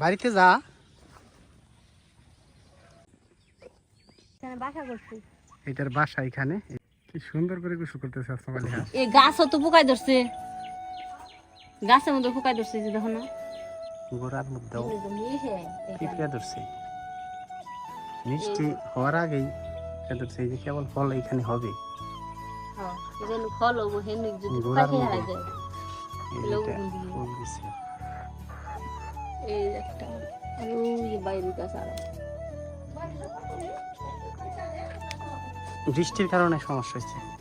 বাড়িতে যা। বাসা করছি। এটার বাসা এখানে। কি সুন্দর করে গোসল করতেছে আলী হাঁস এই গাছও তো পোকায় ধরছে। গাছের মধ্যে পোকায় ধরছে যে দেখো না। গোড়ার মধ্যেও পিঁপড়া ধরছে। মিষ্টি হওয়ার আগেই ধরছে। যে কেবল ফল এখানে হবে। যেন ফল হব হেন গোড়ার মধ্যে। ফুল দিছে। এই একটা আর ওই যে বাইরে গাছ বৃষ্টির কারণে সমস্যা হয়েছে।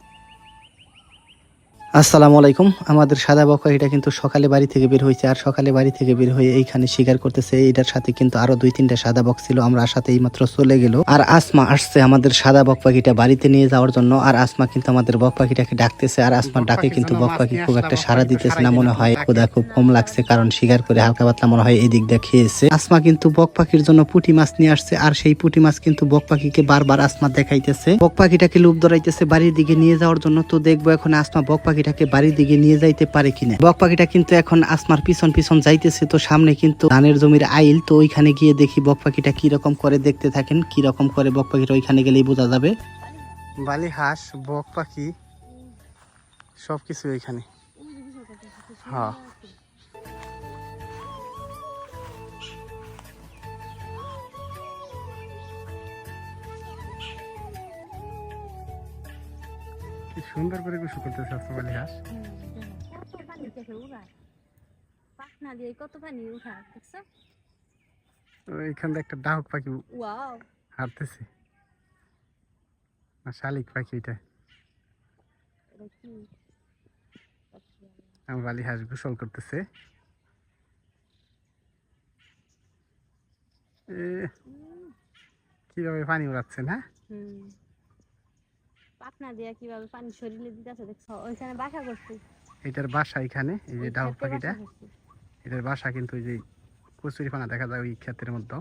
আসসালামু আলাইকুম। আমাদের সাদা বকা এটা কিন্তু সকালে বাড়ি থেকে বের হয়েছে আর সকালে বাড়ি থেকে বের হয়ে এইখানে শিকার করতেছে। এটার সাথে কিন্তু আরও দুই তিনটা সাদা বক ছিল আমরা সাথে এইমাত্র চলে গেল। আর আসমা আসছে আমাদের সাদা বক পাখিটা বাড়িতে নিয়ে যাওয়ার জন্য আর আসমা কিন্তু আমাদের বক পাখিটাকে ডাকতেছে আর আসমার ডাকে কিন্তু বক পাখি খুব একটা সাড়া দিতেছে না মনে হয় খোদা খুব কম লাগছে কারণ শিকার করে হালকা পাতলা মনে হয় এদিক দিয়ে খেয়েছে। আসমা কিন্তু বক পাখির জন্য পুঁটি মাছ নিয়ে আসছে আর সেই পুঁটি মাছ কিন্তু বক পাখিকে বারবার আসমা দেখাইতেছে। বক পাখিটাকে লুপ ধরাইতেছে বাড়ির দিকে নিয়ে যাওয়ার জন্য তো দেখব এখন আসমা বক পাখিটাকে বাড়ির দিকে নিয়ে যাইতে পারে কিনা। বক পাখিটা কিন্তু এখন আসমার পিছন পিছন যাইতেছে, তো সামনে কিন্তু ধানের জমির আইল, তো ওইখানে গিয়ে দেখি বক পাখিটা কীরকম করে দেখতে থাকেন কীরকম করে বক পাখিটা ওইখানে গেলেই বোঝা যাবে। বালি, হাঁস, বক পাখি সবকিছু ওইখানে। হ্যাঁ। সুন্দর করে গোসল করতেছে আসমা বালি হাঁস কত পানি তো এইখানে একটা ডাহক পাখি ওয়াও শালিক পাখি এটা। আমার বালি হাঁস গোসল করতেছে। কীভাবে পানি উড়াচ্ছেন হ্যাঁ? পাখনা দিয়ে কীভাবে পানি শরীরে দিতেছে দেখছ? ওইখানে বাসা করছি। এটার বাসা এখানে এই যে ক্ষেতে পাখিটা। এটার বাসা কিন্তু ওই যে কচুরি পানা দেখা যায় ওই ক্ষেতের মধ্যে।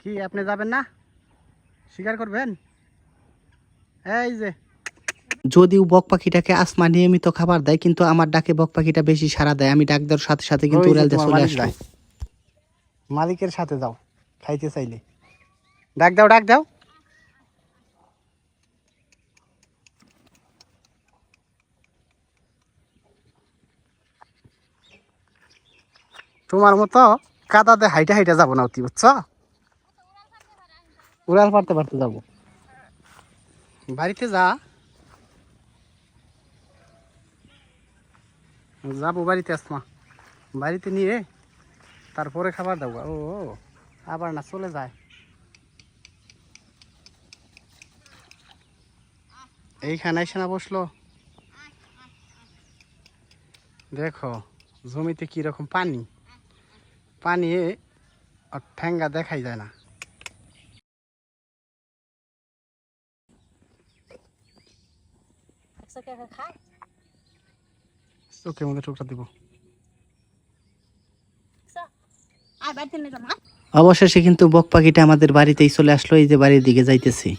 কি আপনি যাবেন না? শিকার করবেন? এই যে। যদিও বক পাখিটাকে আসমা নিয়মিত খাবার দেয় কিন্তু আমার ডাকে বক পাখিটা বেশি সাড়া দেয়। আমি ডাক দেওয়ার সাথে সাথে কিন্তু উড়াল দিয়ে চলে আসবে। মালিকের সাথে যাও খাইতে চাইলে। ডাক দাও ডাক দাও। তোমার মতো কাদাতে হাইটা হাইটা যাব না অতি বুঝছ? উড়াল পারতে পারতে যাব। বাড়িতে যা। যাব বাড়িতে আসমা। বাড়িতে নিয়ে তারপরে খাবার দাও। ও আবার না চলে যায়। এইখানে এসে না বসল। দেখো জমিতে কি রকম পানি। পানি আর ঠ্যাঙ্গা দেখাই যায় না। চোখের মধ্যে দিব। অবশেষে কিন্তু বক পাখিটা আমাদের বাড়িতেই চলে আসলো এই যে বাড়ির দিকে যাইতেছি।